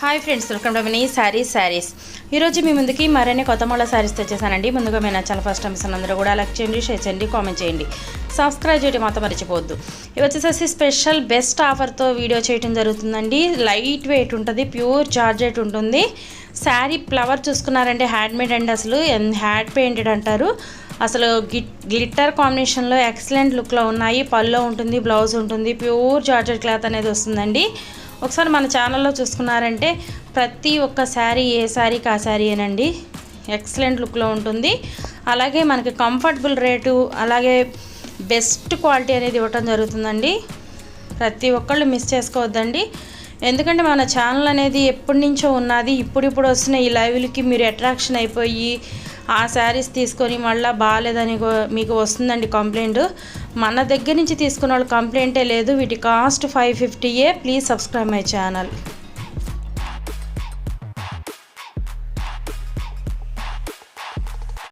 Hi friends welcome to mini saris saris ఈరోజు మీ ముందుకి మరిన్ని కొత్త మూల శారీస్ తెచ్చేసానండి. ముందుగా మీ నచ్చిన ఫస్ట్ టైమ్స్ అందరూ కూడా లైక్ చేయండి షేర్ చేయండి కామెంట్ చేయండి. సబ్స్క్రైబ్ చేయడం మాత్రం మర్చిపోవద్దు. ఇవి వచ్చేసేసి స్పెషల్ బెస్ట్ ఆఫర్తో వీడియో చేయడం జరుగుతుందండి. లైట్ వెయిట్ ఉంటుంది ప్యూర్ జార్జెట్ ఉంటుంది. శారీ ఫ్లవర్ చూసుకున్నారంటే హ్యాండ్మేడ్ అండి అసలు. హ్యాండ్ పెయింటెడ్ అంటారు. అసలు గిట్ గ్లిట్టర్ కాంబినేషన్లో ఎక్సలెంట్ లుక్లో ఉన్నాయి. పల్లో ఉంటుంది బ్లౌజ్ ఉంటుంది ప్యూర్ జార్జెట్ క్లాత్ అనేది వస్తుందండి. ఒకసారి మన ఛానల్లో చూసుకున్నారంటే ప్రతి ఒక్క శారీ ఏ శారీకి ఆ శారీ ఎక్సలెంట్ లుక్లో ఉంటుంది. అలాగే మనకి కంఫర్టబుల్ రేటు అలాగే బెస్ట్ క్వాలిటీ అనేది ఇవ్వటం జరుగుతుందండి. ప్రతి ఒక్కళ్ళు మిస్ చేసుకోవద్దండి. ఎందుకంటే మన ఛానల్ అనేది ఎప్పటి నుంచో ఉన్నది ఇప్పుడిప్పుడు వస్తున్న ఈ లైవ్లకి మీరు అట్రాక్షన్ అయిపోయి ఆ శారీస్ తీసుకొని మళ్ళీ బాగాలేదని మీకు వస్తుందండి కంప్లైంట్ మన దగ్గర నుంచి తీసుకున్న వాళ్ళు కంప్లైంటే లేదు. వీటి కాస్ట్ ఫైవ్ ఫిఫ్టీయే ప్లీజ్ సబ్స్క్రైబ్ మై ఛానల్